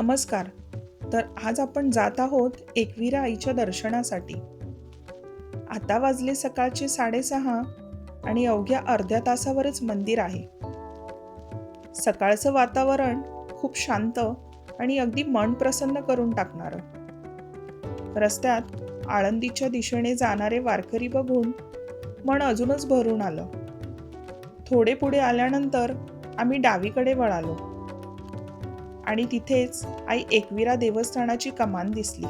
नमस्कार. तर आज आपण जात आहोत एकविरा आईच्या दर्शनासाठी. आता वाजले सकाळचे साडेसहा आणि अवघ्या अर्ध्या तासावरच मंदिर आहे. सकाळचं वातावरण खूप शांत आणि अगदी मन प्रसन्न करून टाकणारं. रस्त्यात आळंदीच्या दिशेने जाणारे वारकरी बघून मन अजूनच भरून आलं. थोडे पुढे आल्यानंतर आम्ही डावीकडे वळालो. आणि तिथेच आई एकविरा देवस्थानाची कमान दिसली.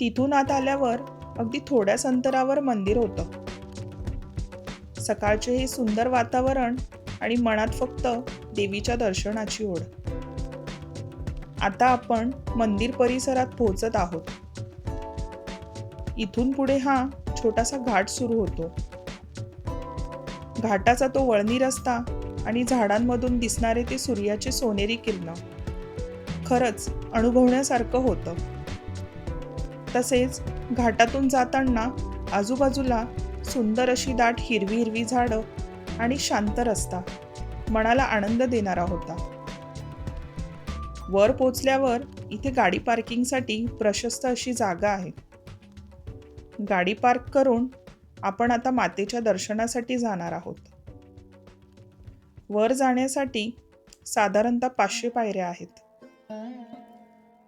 तिथून आत आल्यावर अगदी थोड्याच अंतरावर मंदिर होतं. सकाळचे हे सुंदर वातावरण आणि मनात फक्त देवीच्या दर्शनाची ओढ. आता आपण मंदिर परिसरात पोहोचत आहोत. इथून पुढे हा छोटासा घाट सुरू होतो. घाटाचा तो वळणी रस्ता आणि झाडांमधून दिसणारे ते सूर्याचे सोनेरी किरण. खरंच अनुभवण्यासारखं होतं. तसेच घाटातून जाताना आजूबाजूला सुंदर अशी दाट हिरवी हिरवी झाडं आणि शांत रस्ता मनाला आनंद देणारा होता. वर पोचल्यावर इथे गाडी पार्किंगसाठी प्रशस्त अशी जागा आहे. गाडी पार्क करून आपण आता मातेच्या दर्शनासाठी जाणार आहोत. वर जाण्यासाठी साधारणतः पाचशे पायऱ्या आहेत.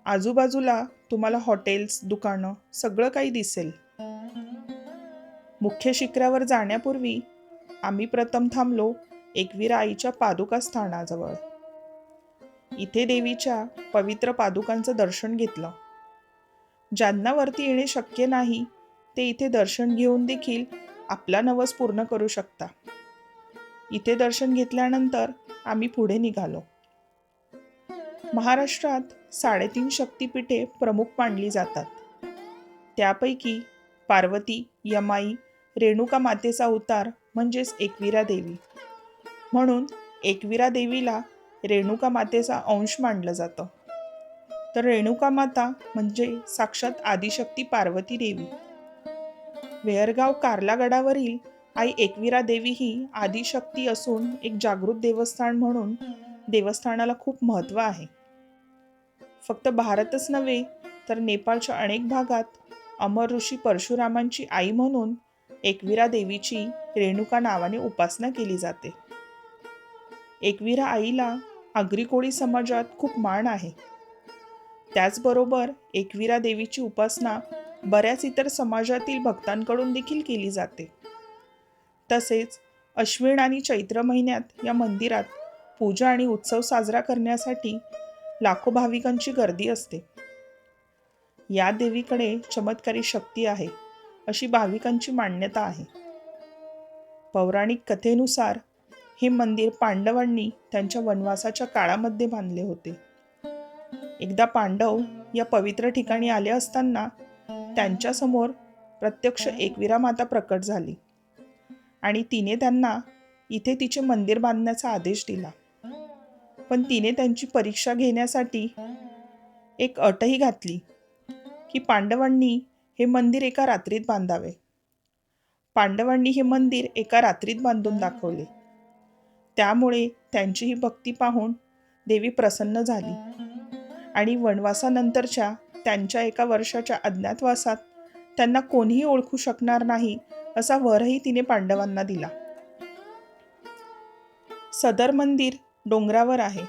आजूबाजूला तुम्हाला हॉटेल्स दुकानं सगळं काही दिसेल. मुख्य शिखरावर जाण्यापूर्वी आम्ही प्रथम थांबलो एकवीरा आईच्या पादुका स्थानाजवळ. इथे देवीच्या पवित्र पादुकांचं दर्शन घेतलं. ज्यांना वरती येणे शक्य नाही ते इथे दर्शन घेऊन देखील आपला नवस पूर्ण करू शकता. इथे दर्शन घेतल्यानंतर आम्ही पुढे निघालो. महाराष्ट्रात साडेतीन शक्तिपीठे प्रमुख मानली जातात. त्यापैकी पार्वती यमाई रेणुका मातेचा उतार म्हणजेच एकविरा देवी. म्हणून एकविरा देवीला रेणुका मातेचा अंश मानलं जातं. तर रेणुका माता म्हणजे साक्षात आदिशक्ती पार्वती देवी. वेहरगाव कार्ला गडावरील आई एकविरा देवी ही आदिशक्ती असून एक जागृत देवस्थान म्हणून देवस्थानाला खूप महत्त्व आहे. फक्त भारतच नव्हे तर नेपाळच्या अनेक भागात अमर ऋषी परशुरामांची आई म्हणून एकविरा देवीची रेणुका नावाने उपासना केली जाते. एकविरा आईला आग्रिकोळी समाजात खूप मान आहे. त्याचबरोबर एकविरा देवीची उपासना बऱ्याच इतर समाजातील भक्तांकडून देखील केली जाते. तसेच अश्विन आणि चैत्र महिन्यात या मंदिरात पूजा आणि उत्सव साजरा करण्यासाठी लाखो भाविकांची गर्दी असते. या देवीकडे चमत्कारी शक्ती आहे अशी भाविकांची मान्यता आहे. पौराणिक कथेनुसार हे मंदिर पांडवांनी त्यांच्या वनवासाच्या काळामध्ये बांधले होते. एकदा पांडव या पवित्र ठिकाणी आले असताना त्यांच्यासमोर प्रत्यक्ष एकविरा माता प्रकट झाली. आणि तिने त्यांना इथे तिचे मंदिर बांधण्याचा आदेश दिला. पण तिने त्यांची परीक्षा घेण्यासाठी एक अटही घातली की पांडवांनी हे मंदिर एका रात्रीत बांधावे. पांडवांनी हे मंदिर एका रात्रीत बांधून दाखवले. त्यामुळे त्यांची ही भक्ती पाहून देवी प्रसन्न झाली आणि वनवासानंतरच्या त्यांच्या एका वर्षाच्या अज्ञातवासात त्यांना कोणीही ओळखू शकणार नाही असा वरही तिने पांडवांना दिला. सदर मंदिर डोंगरावर आहे.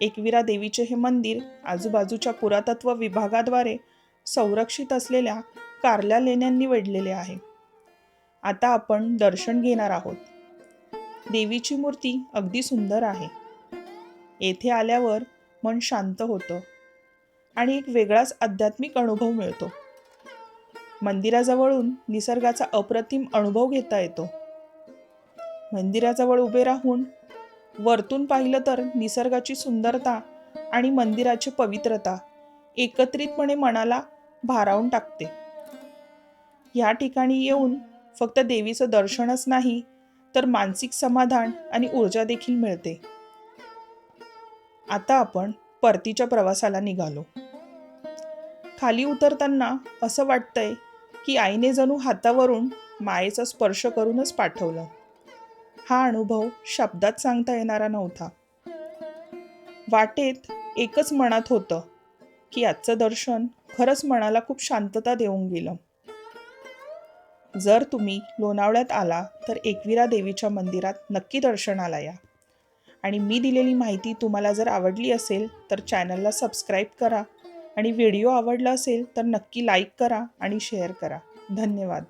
एकविरा देवीचे हे मंदिर आजूबाजूच्या पुरातत्व विभागाद्वारे संरक्षित असलेल्या कारल्या लेण्यांनी वेढलेले आहे. आता आपण दर्शन घेणार आहोत. देवीची मूर्ती अगदी सुंदर आहे. येथे आल्यावर मन शांत होतं आणि एक वेगळाच आध्यात्मिक अनुभव मिळतो. मंदिराजवळून निसर्गाचा अप्रतिम अनुभव घेता येतो. मंदिराजवळ उभे राहून वरतून पाहिलं तर निसर्गाची सुंदरता आणि मंदिराची पवित्रता एकत्रितपणे मनाला भारावून टाकते. या ठिकाणी येऊन फक्त देवीचं दर्शनच नाही तर मानसिक समाधान आणि ऊर्जा देखील मिळते. आता आपण परतीच्या प्रवासाला निघालो. खाली उतरताना असं वाटतंय की आईने जणू हातावरून मायेचा स्पर्श करूनच पाठवलं. हा अनुभव शब्दात सांगता येणारा नव्हता. वाटेत एकच मनात होतं की आजचं दर्शन खरंच मनाला खूप शांतता देऊन गेलं. जर तुम्ही लोणावळ्यात आला तर एकविरा देवीच्या मंदिरात नक्की दर्शनाला या. आणि मी दिलेली माहिती तुम्हाला जर आवडली असेल तर चॅनलला सबस्क्राईब करा. आणि व्हिडिओ आवडला असेल तर नक्की लाईक करा आणि शेअर करा. धन्यवाद.